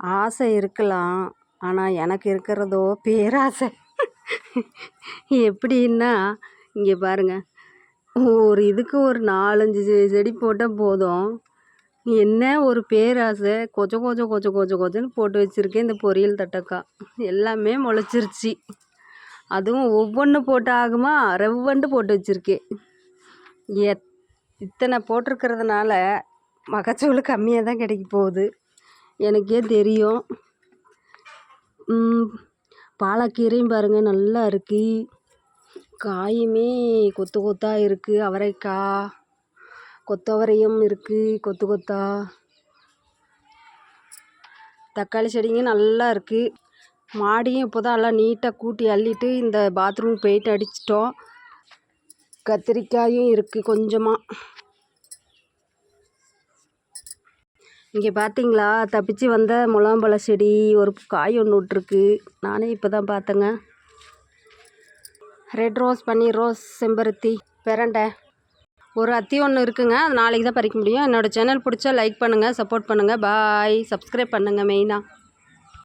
ஆசை இருக்கலாம் ஆனால் எனக்கு இருக்கிறதோ பேராசை. எப்படின்னா இங்கே பாருங்க. ஒரு இதுக்கு ஒரு நாலஞ்சு செடி போட்டால் போதும். என்ன ஒரு பேராசை? கொஞ்சம் கொஞ்சம் கொச்ச கொச்ச கொச்சன்னு போட்டு வச்சுருக்கேன் இந்த பொரியல் தட்டக்காய் எல்லாமே முளைச்சிருச்சு. அதுவும் ஒவ்வொன்று போட்டு ஆகுமா? ரெவ்வண்டு போட்டு வச்சுருக்கேன். எத் இத்தனை போட்டிருக்கிறதுனால மகச்சூள் கம்மியாக தான் கிடைக்க போகுது. எனக்கே தெரியும். பாலக்கீரையும் பாருங்கள் நல்லா இருக்கு. காயுமே கொத்து கொத்தாக இருக்குது அவரைக்காய் கொத்தவரையும் இருக்குது கொத்து கொத்தா. தக்காளி செடிங்க நல்லா இருக்குது மாடியும் இப்போ தான் எல்லாம் நீட்டாக கூட்டி அள்ளிட்டு இந்த பாத்ரூம் பெயிண்ட் அடிச்சிட்டோம். கத்திரிக்காயும் இருக்குது கொஞ்சமாக இங்கே பார்த்தீங்களா? தப்பிச்சு வந்த முலாம்பழ செடி ஒரு காய் ஒன்று விட்ருக்கு நானே இப்போ தான் பார்த்தேங்க. ரெட் ரோஸ் பன்னீர் ரோஸ் செம்பருத்தி பெரண்டை. ஒரு அத்தி ஒன்று இருக்குங்க. அது நாளைக்கு தான் பறிக்க முடியும். என்னோடய சேனல் பிடிச்சா லைக் பண்ணுங்கள் சப்போர்ட் பண்ணுங்கள் பாய் சப்ஸ்கிரைப் பண்ணுங்கள் மெயினாக